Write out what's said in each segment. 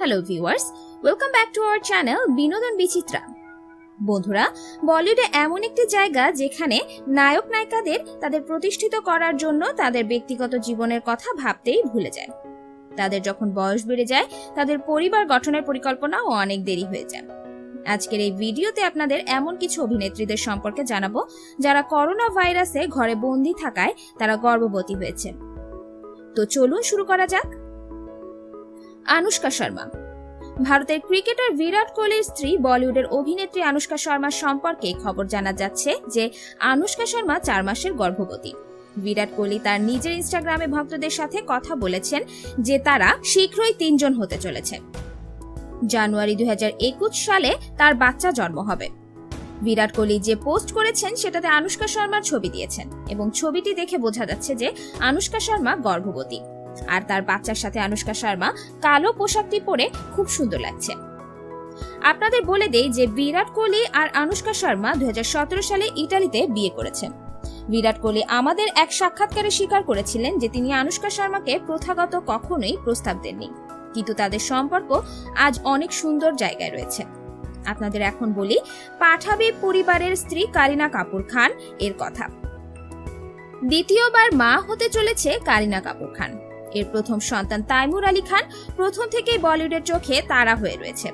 Hello viewers welcome back to our channel Binodon Bichitra বন্ধুরা বলিউডে এমন একটি জায়গা যেখানে নায়ক নায়িকাদের তাদের প্রতিষ্ঠিত করার জন্য তাদের ব্যক্তিগত জীবনের কথা ভাবতেই ভুলে যায়। তাদের যখন বয়স বেড়ে যায়, তাদের পরিবার গঠনের পরিকল্পনাও অনেক দেরি হয়ে যায়। আজকের এই ভিডিওতে আপনাদের এমন কিছু অভিনেত্রীদের সম্পর্কে জানাব, যারা করোনা ভাইরাসে ঘরে বন্দি থাকায় তারা গর্ভবতী হয়েছে। তো চলুন শুরু করা যাক। আনুষ্কা শর্মা। ভারতের ক্রিকেটার বিরাট কোহলির স্ত্রী, বলিউডের অভিনেত্রী আনুষ্কা শর্মা সম্পর্কে খবর জানা যাচ্ছে যে, আনুষ্কা শর্মা চার মাসের গর্ভবতী। বিরাট কোহলি তার নিজের ইনস্টাগ্রামে ভক্তদের সাথে কথা বলেছেন যে, তারা শীঘ্রই তিনজন হতে চলেছে। জানুয়ারি দুই হাজার একুশ সালে তার বাচ্চা জন্ম হবে। বিরাট কোহলি যে পোস্ট করেছেন, সেটাতে আনুষ্কা শর্মার ছবি দিয়েছেন এবং ছবিটি দেখে বোঝা যাচ্ছে যে, আনুষ্কা শর্মা গর্ভবতী। আর তার বাচ্চার সাথে আনুষ্কা শর্মা কালো পোশাকটি পরে খুব সুন্দর লাগছে। আপনাদের বলে দেই যে বিরাট কোহলি আর আনুষ্কা শর্মা দুই হাজার সতেরো সালে ইটালিতে বিয়ে করেছেন। বিরাট কোহলি আমাদের এক সাক্ষাৎকারে স্বীকার করেছিলেন যে তিনি আনুষ্কা শর্মাকে প্রথাগত কখনোই প্রস্তাব দেননি। কিন্তু তাদের সম্পর্ক আজ অনেক সুন্দর জায়গায় রয়েছে। আপনাদের এখন বলি, পাঠাবি পরিবারের স্ত্রী কারিনা কাপুর খান এর কথা। দ্বিতীয়বার মা হতে চলেছে কারিনা কাপুর খান। এর প্রথম সন্তান তাইমুর আলী খান প্রথম থেকেই বলিউডের চোখে তারা হয়ে রয়েছে।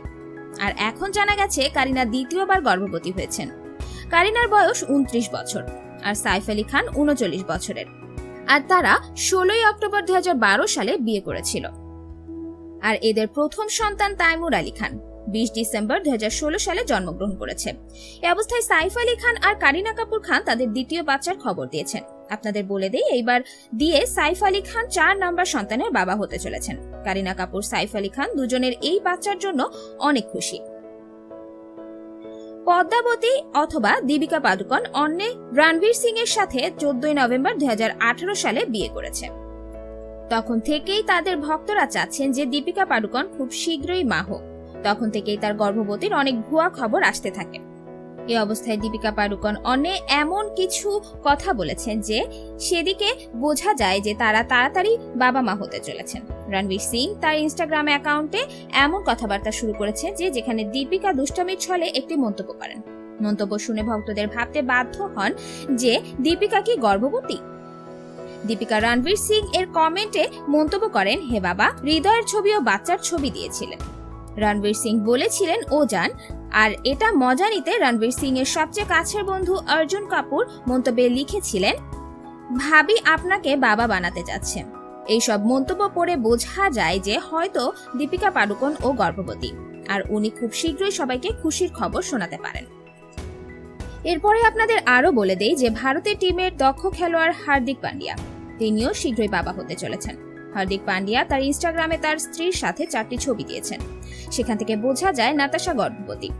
আর এখন জানা গেছে কারিনা দ্বিতীয়বার গর্ভবতী হয়েছেন। কারিনার বয়স উনত্রিশ বছর আর সাইফ আলী খান উনচল্লিশ বছরের। আর তারা ষোলোই অক্টোবর দুই হাজার বারো সালে বিয়ে করেছিল। আর এদের প্রথম সন্তান তাইমুর আলী খান বিশ ডিসেম্বর দুই হাজার ষোলো সালে জন্মগ্রহণ করেছে। এ অবস্থায় সাইফ আলী খান আর কারিনা কাপুর খান তাদের দ্বিতীয় বাচ্চার খবর দিয়েছেন। আপনাদের বলে দেই, এইবার দিয়ে সাইফ আলী খান চার নম্বর সন্তানের বাবা হতে চলেছেন। কারিনা কাপুর, সাইফ আলী খান দুজনের এই বাচ্চার জন্য অনেক খুশি। পদ্মাবতী অথবা দীপিকা পাদুকন অন্যে রণবীর সিং এর সাথে চোদ্দই নভেম্বর দুই হাজার আঠারো সালে বিয়ে করেছে তখন থেকেই তাদের ভক্তরা চাচ্ছেন যে দীপিকা পাডুকন খুব শীঘ্রই মা হোক। তখন থেকেই তার গর্ভবতীর অনেক ভুয়া খবর আসতে থাকে। এ অবস্থায় দীপিকা পাডুকন অনেক এমন কিছু কথা বলেছেন যে সেদিকে বোঝা যায় যে তারা তাড়াতাড়ি বাবা মা হতে চলেছেন। রণবীর সিং তার ইনস্টাগ্রাম অ্যাকাউন্টে এমন কথাবার্তা শুরু করেছে যে যেখানে দীপিকা দুষ্টামির ছলে একটি মন্তব্য করেন। মন্তব্য শুনে ভক্তদের ভাবতে বাধ্য হন যে দীপিকা কি গর্ভবতী? দীপিকা রণবীর সিং এর কমেন্টে মন্তব্য করেন, হে বাবা, হৃদয়ের ছবি ও বাচ্চার ছবি দিয়েছিলেন। রণবীর সিং বলেছিলেন, ও যান আর এটা মজা নিতে রণবীর সিং এর সবচেয়ে কাছের বন্ধু অর্জুন কাপুর মন্তব্যে লিখেছিলেন, ভাবি আপনাকে বাবা বানাতে যাচ্ছে। এইসব মন্তব্য পড়ে বোঝা যায় যে হয়তো দীপিকা পাডুকোন ও গর্ভবতী, আর উনি খুব শীঘ্রই সবাইকে খুশির খবর শোনাতে পারেন। এরপরে আপনাদের আরও বলে দেই যে ভারতের টিমের দক্ষ খেলোয়াড় হার্দিক পান্ডিয়া, তিনিও শীঘ্রই বাবা হতে চলেছেন। হার্দিক পান্ডিয়া তার ইনস্টাগ্রামে তার স্ত্রীর সাথে চারটি ছবি দিয়েছেন। সেখান থেকে বোঝা যায় নাতাশা গর্ভবতী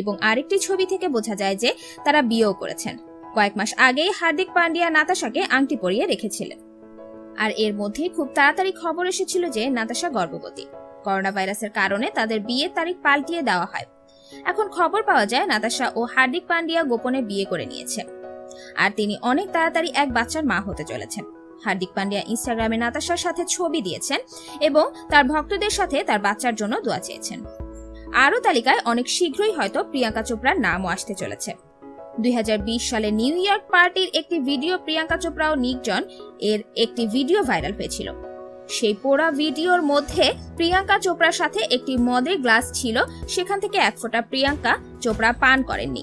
এবং আরেকটি ছবি থেকে বোঝা যায় যে তারা বিয়েও করেছেন। কয়েক মাস আগেই হার্দিক পান্ডিয়া নাতাশাকে আংটি পরিয়ে রেখেছিলেন। আর এর মধ্যে খুব তাড়াতাড়ি খবর এসেছিল যে নাতাশা গর্ভবতী। করোনা ভাইরাসের কারণে তাদের বিয়ের তারিখ পাল্টিয়ে দেওয়া হয়। এখন খবর পাওয়া যায় নাতাশা ও হার্দিক পান্ডিয়া গোপনে বিয়ে করে নিয়েছে আর তিনি অনেক তাড়াতাড়ি এক বাচ্চার মা হতে চলেছেন। হার্দিক পান্ডিয়া ইনস্টাগ্রামে নাতাশার সাথে ছবি দিয়েছেন এবং তার ভক্তদের সাথে তার বাচ্চার জন্য দোয়া চেয়েছেন। আরও তালিকায় অনেক শীঘ্রই হয়তো প্রিয়াঙ্কা চোপড়ার নামও আসতে চলেছে। দুই হাজার বিশ সালে নিউ ইয়র্ক পার্টির একটি ভিডিও প্রিয়াঙ্কা চোপড়া ও নিক জন এর একটি ভিডিও ভাইরাল হয়েছিল। সেই পোড়া ভিডিওর মধ্যে প্রিয়াঙ্কা চোপড়ার সাথে একটি মদের গ্লাস ছিল, সেখান থেকে এক ফোঁটা প্রিয়াঙ্কা চোপড়া পান করেননি।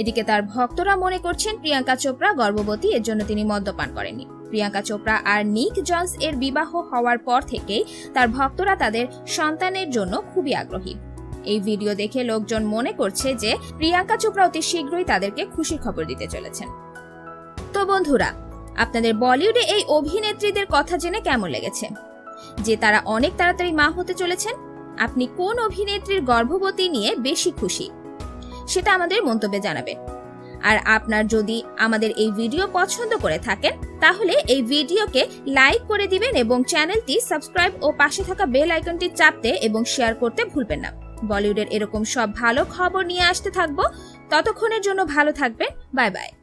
এদিকে তার ভক্তরা মনে করছেন প্রিয়াঙ্কা চোপড়া গর্ভবতী, এর জন্য তিনি মদ্যপান করেননি। প্রিয়াঙ্কা চোপড়া আর নিক জন্স এর বিবাহ হওয়ার পর থেকেই তার ভক্তরা তাদের সন্তানের জন্য খুবই আগ্রহী। এই ভিডিও দেখে লোকজন মনে করছে যে প্রিয়াঙ্কা চোপড়া অতি শীঘ্রই তাদেরকে খুশি খবর দিতে চলেছেন। তো বন্ধুরা, আপনাদের বলিউডে এই অভিনেত্রীদের কথা জেনে কেমন লেগেছে? যে তারা অনেক তাড়াতাড়ি মা হতে চলেছেন, আপনি কোন অভিনেত্রীর গর্ভবতী নিয়ে বেশি খুশি? সেটা আমাদের মন্তব্যে জানাবেন। আর আপনার যদি আমাদের এই ভিডিও পছন্দ করে থাকেন, তাহলে এই ভিডিওকে লাইক করে দিবেন এবং চ্যানেলটি সাবস্ক্রাইব ও পাশে থাকা বেল আইকনটি চাপতে এবং শেয়ার করতে ভুলবেন না। বলিউডের এরকম সব ভালো খবর নিয়ে আসতে থাকব। ততক্ষণের জন্য ভালো থাকবেন। Bye bye.